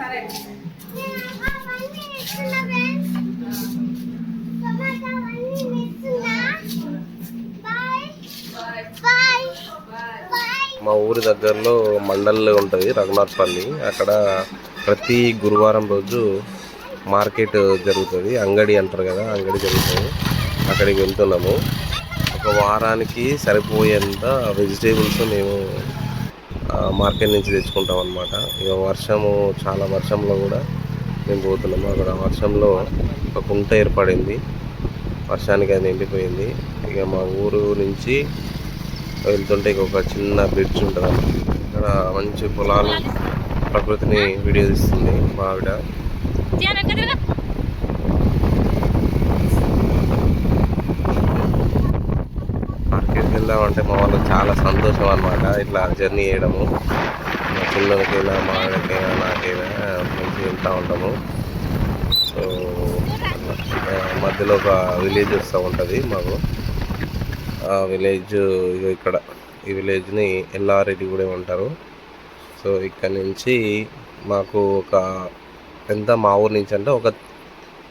సరే మా ఊరి దగ్గరలో మండల్ ఉంటుంది రఘునాథ్పల్లి అక్కడ ప్రతి గురువారం రోజు మార్కెట్ జరుగుతుంది. అంగడి అంటారు కదా అంగడి జరుగుతుంది. అక్కడికి వెళ్తున్నాము. ఒక వారానికి సరిపోయేంత వెజిటేబుల్స్ మేము మార్కెట్ నుంచి తెచ్చుకుంటాం అనమాట ఇక వర్షము చాలా వర్షంలో కూడా మేము పోతున్నాము అక్కడ వర్షంలో ఒక కుంట ఏర్పడింది. వర్షానికి అది నిండిపోయింది. ఇక మా ఊరు నుంచి వెళ్తుంటే ఇక ఒక చిన్న బ్రిడ్జ్ ఉంటుంది. ఇక్కడ మంచి పొలాలు ప్రకృతిని వీడియో తీస్తుంది మా ఆవిడ. మార్కెట్కి వెళ్దామంటే మా వాళ్ళు చాలా సంతోషం అనమాట ఇట్లా జర్నీ చేయడము. మా పిల్లలకైనా మా ఆవిడకైనా నాకైనా మంచి వెళ్తూ ఉంటాము. సో మధ్యలో ఒక విలేజ్ వస్తూ ఉంటుంది మాకు. ఆ విలేజ్ ఇక్కడ. ఈ విలేజ్ని ఎల్లారెడ్డిగూడెం అంటారు సో ఇక్కడ నుంచి మాకు ఒక ఎంత మా ఊరు నుంచి అంటే ఒక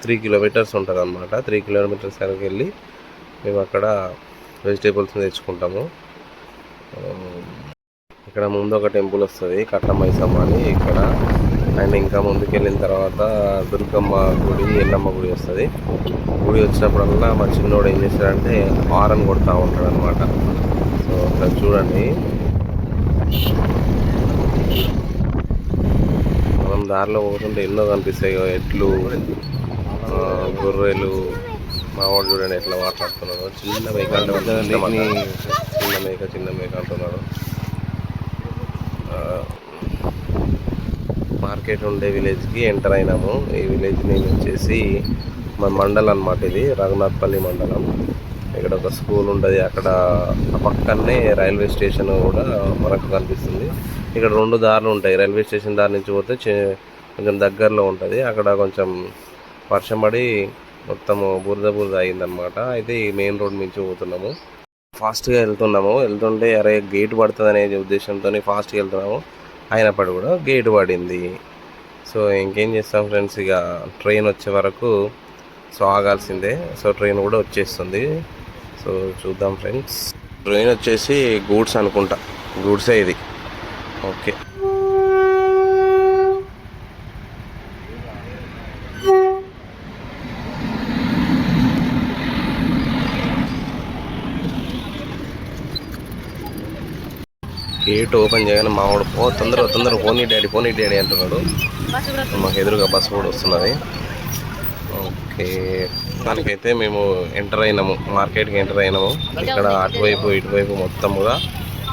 త్రీ కిలోమీటర్స్ ఉంటుంది అనమాట త్రీ కిలోమీటర్స్ వరకు వెళ్ళి మేము అక్కడ వెజిటేబుల్స్ తెచ్చుకుంటాము. ఇక్కడ ముందు ఒక టెంపుల్ వస్తుంది కట్టమైసమ్మ అని. ఇక్కడ అండ్ ఇంకా ముందుకు వెళ్ళిన తర్వాత దుర్గమ్మ గుడి ఎల్లమ్మ గుడి వస్తుంది. గుడి వచ్చినప్పుడల్లా మా చిన్నోడు ఏం చేస్తాడంటే హారన్ కొడతా ఉంటాడు అనమాట సో ఇక్కడ చూడండి. మనం దారిలో పోతుంటే ఎన్నో కనిపిస్తాయి. ఎడ్లు ఎట్లు గొర్రెలు మా వాడు చూడండి ఎట్లా మాట్లాడుతున్నాడు. చిన్న మేక. చిన్న మేక. చిన్న మేక అంటున్నాడు. మార్కెట్ ఉండే విలేజ్కి ఎంటర్ అయినాము. ఈ విలేజ్ నేమ్ వచ్చేసి మన మండలం అన్నమాట ఇది రఘునాథ్పల్లి మండలం. ఇక్కడ ఒక స్కూల్ ఉంటుంది అక్కడ పక్కనే రైల్వే స్టేషన్ కూడా మనకు కనిపిస్తుంది. ఇక్కడ రెండు దారులు ఉంటాయి. రైల్వే స్టేషన్ దారి నుంచి పోతే కొంచెం దగ్గరలో ఉంటుంది. అక్కడ కొంచెం వర్షం పడి మొత్తం బురద బురద అయిందనమాట అయితే ఈ మెయిన్ రోడ్ నుంచి పోతున్నాము. ఫాస్ట్గా వెళ్తున్నాము. వెళ్తుంటే అరే గేట్ పడుతుంది అనే ఉద్దేశంతో ఫాస్ట్గా వెళ్తున్నాము. అయినప్పటికీ కూడా గేట్ పడింది. సో ఇంకేం చేస్తాం ఫ్రెండ్స్ ఇక ట్రైన్ వచ్చే వరకు సో ఆగాల్సిందే సో ట్రైన్ కూడా వచ్చేస్తుంది. సో చూద్దాం ఫ్రెండ్స్ ట్రైన్ వచ్చేసి గూడ్స్ అనుకుంటా. గూడ్సే ఇది. ఓకే. గేట్ ఓపెన్ చేయగానే మావాడు పో తొందరగా తొందరగా పోనీ డాడీ పోనీ డాడీ అంటున్నాడు. మాకు ఎదురుగా బస్సు కూడా వస్తున్నది. ఓకే. దానికైతే మేము ఎంటర్ అయినాము మార్కెట్కి ఎంటర్ అయినాము. ఇక్కడ అటువైపు ఇటువైపు మొత్తం కూడా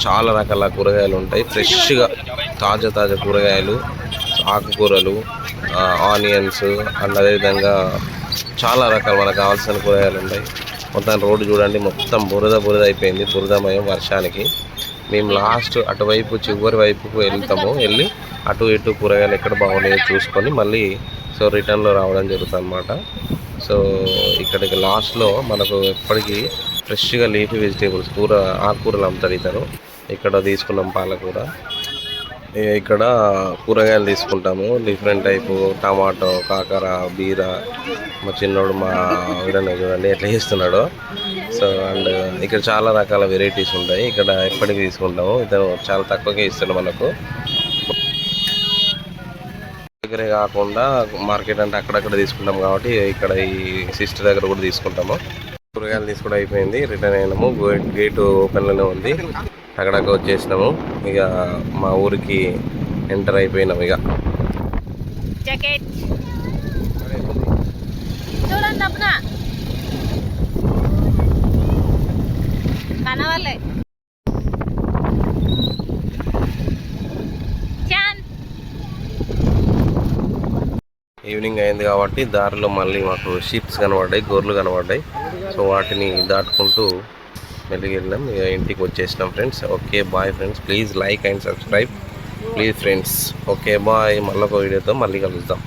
చాలా రకాల కూరగాయలు ఉంటాయి. ఫ్రెష్గా తాజా తాజా కూరగాయలు ఆకుకూరలు ఆనియన్స్ అండ్ అదేవిధంగా చాలా రకాలు మనకు కావాల్సిన కూరగాయలు ఉంటాయి. మొత్తం రోడ్డు చూడండి మొత్తం బురద బురద అయిపోయింది. బురదమయం వర్షానికి. మేము లాస్ట్ అటువైపు చివరి వైపుకు వెళ్తాము. వెళ్ళి అటు ఇటు కూరగాయలు ఎక్కడ బాగున్నాయో చూసుకొని మళ్ళీ సో రిటర్న్లో రావడం జరుగుతుంది అనమాట సో ఇక్కడికి లాస్ట్లో మనకు ఎప్పటికీ ఫ్రెష్గా లీఫీ వెజిటేబుల్స్ కూర ఆకుకూరలు అమ్ముతారు ఇతను. ఇక్కడ తీసుకున్నాం పాలకూర. ఇక్కడ కూరగాయలు తీసుకుంటాము. డిఫరెంట్ టైపు టమాటో కాకర బీర మా చిన్నోడు మా వీడని చూడండి ఎట్లా చేస్తున్నాడో. సో అండ్ ఇక్కడ చాలా రకాల వెరైటీస్ ఉంటాయి. ఇక్కడ ఎప్పటికీ తీసుకుంటాము. ఇతను చాలా తక్కువగా ఇస్తాడు మనకు. దగ్గరే కాకుండా మార్కెట్ అంటే అక్కడక్కడ తీసుకుంటాం కాబట్టి ఇక్కడ ఈ సిస్టర్ దగ్గర కూడా తీసుకుంటాము. కూరగాయలు తీసుకోవడం అయిపోయింది. రిటర్న్ అయినాము. గేట్ గేట్ ఓపెన్లోనే ఉంది. అక్కడక్క వచ్చేసినాము. ఇక మా ఊరికి ఎంటర్ అయిపోయినాము ఇక. కనవాలే. ఈవినింగ్ అయింది కాబట్టి దారిలో మళ్ళీ మాకు షీప్స్ కనబడ్డాయి గొర్రెలు కనబడ్డాయి. సో వాటిని దాటుకుంటూ మెల్లిగి వెళ్ళాం ఇక ఇంటికి వచ్చేసినాం friends. Okay bye friends. Please like and subscribe. Please friends. Okay bye. మళ్ళీ ఒక వీడియోతో మళ్ళీ కలుద్దాం.